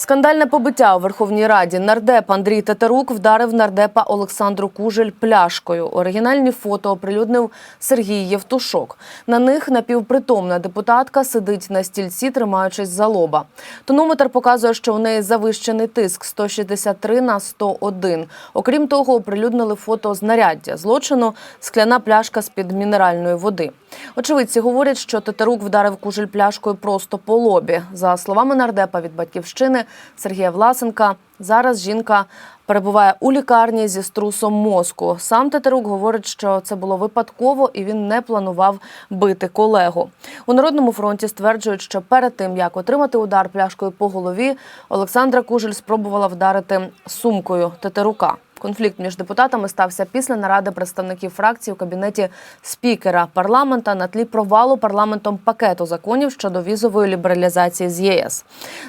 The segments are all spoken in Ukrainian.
Скандальне побиття у Верховній Раді. Нардеп Андрій Тетерук вдарив нардепа Олександру Кужель пляшкою. Оригінальні фото оприлюднив Сергій Євтушок. На них напівпритомна депутатка сидить на стільці, тримаючись за лоба. Тонометр показує, що у неї завищений тиск 163 на 101. Окрім того, оприлюднили фото знаряддя злочину скляна пляшка з-під мінеральної води. Очевидці говорять, що Тетерук вдарив Кужель пляшкою просто по лобі. За словами нардепа від батьківщини Сергія Власенка, зараз жінка перебуває у лікарні зі струсом мозку. Сам Тетерук говорить, що це було випадково і він не планував бити колегу. У народному фронті стверджують, що перед тим як отримати удар пляшкою по голові, Олександра Кужель спробувала вдарити сумкою Тетерука. Конфлікт між депутатами стався після наради представників фракції у кабінеті спікера парламента на тлі провалу парламентом пакету законів щодо візової лібералізації з ЄС.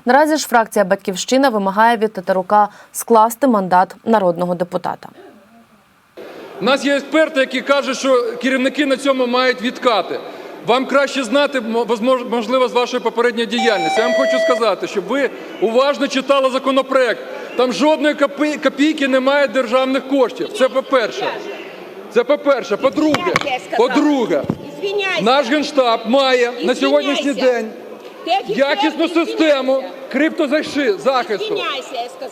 Наразі ж фракція Батьківщина вимагає від Тетерука скласти мандат народного депутата. У нас є експерти, які кажуть, що керівники на цьому мають відкати. Вам краще знати, можливо, з вашої попередньої діяльності. Я вам хочу сказати, щоб ви уважно читали законопроект. Там жодної копійки немає державних коштів. Це по-перше. Це по-перше. По-друге, по-друге, наш генштаб має на сьогоднішній день якісну систему криптозахисту.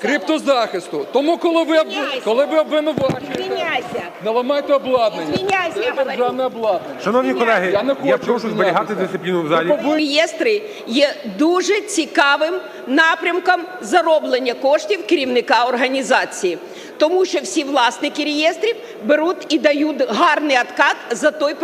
Криптозахисту. Тому, коли ви, коли ви обвинувачуєте, Извиняйся. не ламайте обладнання. Це державне обладнання. Шановні колеги, Я не я, прошу зберігати дисципліну в залі. Реєстри є дуже цікавим напрямком зароблення коштів керівника організації, тому що всі власники реєстрів беруть і дають гарний откат за той